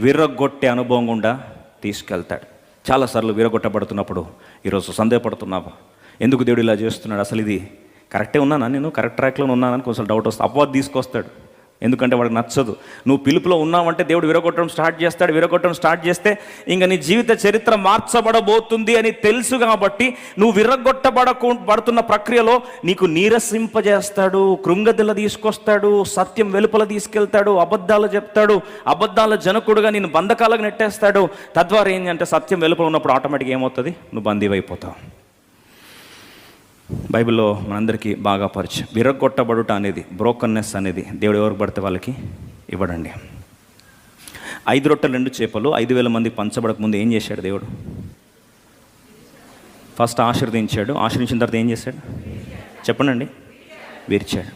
విరగొట్టే అనుభవం గుండా తీసుకెళ్తాడు. చాలాసార్లు విరగొట్టబడుతున్నప్పుడు ఈరోజు సందేహపడుతున్నావు ఎందుకు దేవుడు ఇలా చేస్తున్నాడు? అసలు ఇది కరెక్టే ఉన్నానా? నేను కరెక్ట్ ట్రాక్లో ఉన్నానని కొంచెం డౌట్ వస్తుంది. అపవాదం తీసుకొస్తాడు. ఎందుకంటే వాడికి నచ్చదు. నువ్వు పిలుపులో ఉన్నావంటే దేవుడు విరగొట్టడం స్టార్ట్ చేస్తాడు విరగొట్టడం స్టార్ట్ చేస్తే ఇంకా నీ జీవిత చరిత్ర మార్చబడబోతుంది అని తెలుసు కాబట్టి నువ్వు విరగొట్టబడకు పడుతున్న ప్రక్రియలో నీకు నీరసింపజేస్తాడు కృంగదిల తీసుకొస్తాడు సత్యం వెలుపల తీసుకెళ్తాడు అబద్ధాలు చెప్తాడు అబద్ధాల జనకుడుగా నేను బంధకాలకు నెట్టేస్తాడు. తద్వారా ఏంటంటే సత్యం వెలుపల ఉన్నప్పుడు ఆటోమేటిక్ ఏమవుతుంది? నువ్వు బందీవైపోతావు. బైబిల్లో మనందరికీ బాగా పరిచయం. విరగొట్టబడుట అనేది బ్రోకన్నెస్ అనేది దేవుడు ఎవరికి పడితే వాళ్ళకి ఇవ్వడండి. ఐదు రొట్టెలు రెండు చేపలు ఐదు వేల మంది పంచబడక ముందు ఏం చేశాడు దేవుడు? ఫస్ట్ ఆశీర్వదించాడు. ఆశీర్వించిన తర్వాత ఏం చేశాడు? చెప్పండి విరిచాడు.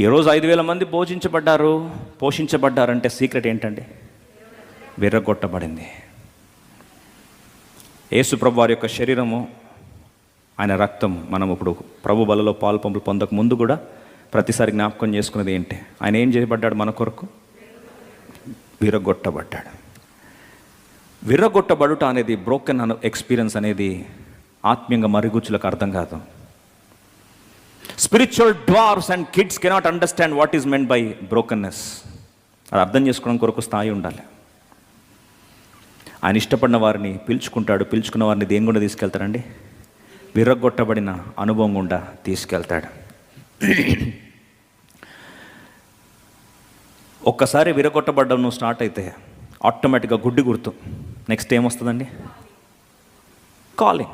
ఈరోజు ఐదు వేల మంది భోజించబడ్డారు? పోషించబడ్డారంటే సీక్రెట్ ఏంటండి? విరగొట్టబడింది యేసుప్రభు వారి యొక్క శరీరము ఆయన రక్తం మనం ఇప్పుడు ప్రభు బలలో పాలు పంపులు పొందక ముందు కూడా ప్రతిసారి జ్ఞాపకం చేసుకున్నది ఏంటి? ఆయన ఏం చేయబడ్డాడు మన కొరకు? విరగొట్టబడ్డాడు. విరగొట్టబడుట అనేది బ్రోకెన్ అన ఎక్స్పీరియన్స్ అనేది ఆత్మీయంగా మరుగుచ్చులకు అర్థం కాదు. Spiritual dwarfs and kids cannot understand what is meant by brokenness. అది అర్థం చేసుకోవడం కొరకు స్థాయి ఉండాలి. ఆయన ఇష్టపడిన వారిని పిలుచుకుంటాడు. పిలుచుకున్న వారిని దేని గుండా తీసుకెళ్తారండి విరగొట్టబడిన అనుభవం గుండా తీసుకెళ్తాడు. ఒక్కసారి విరగొట్టబడ్డం నువ్వు స్టార్ట్ అయితే ఆటోమేటిక్గా గుడ్డి గుర్తు. నెక్స్ట్ ఏమొస్తుందండి? కాలింగ్.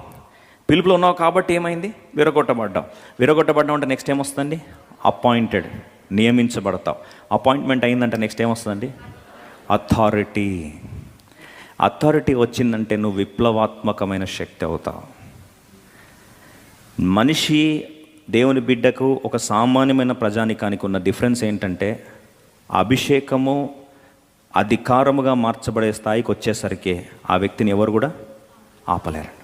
పిలుపులో ఉన్నావు కాబట్టి ఏమైంది? విరగొట్టబడ్డావు విరగొట్టబడ్డావు అంటే నెక్స్ట్ ఏమొస్తుందండి? అపాయింటెడ్ నియమించబడతావు. అపాయింట్మెంట్ అయిందంటే నెక్స్ట్ ఏమొస్తుందండి? అథారిటీ. అథారిటీ వచ్చిందంటే నువ్వు విప్లవాత్మకమైన శక్తి అవుతావు. మనిషి దేవుని బిడ్డకు ఒక సామాన్యమైన ప్రజానికానికి ఉన్న డిఫరెన్స్ ఏంటంటే అభిషేకము అధికారముగా మార్చబడే స్థాయికి వచ్చేసరికి ఆ వ్యక్తిని ఎవరు కూడా ఆపలేరు.